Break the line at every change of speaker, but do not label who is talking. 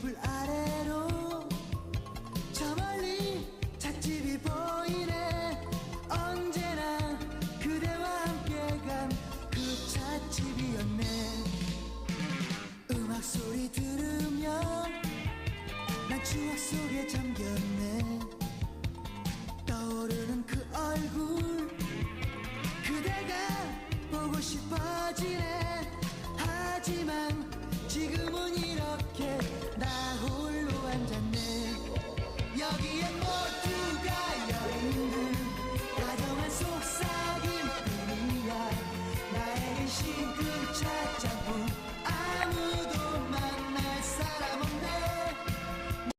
물 아래로 저 멀리 찻집이 보이네. 언제나 그대와 함께 간 그 찻집이었네. 음악 소리 들으면 난 추억 속에 잠겼네. 떠오르는 그 얼굴 그대가 보고 싶어지네. more to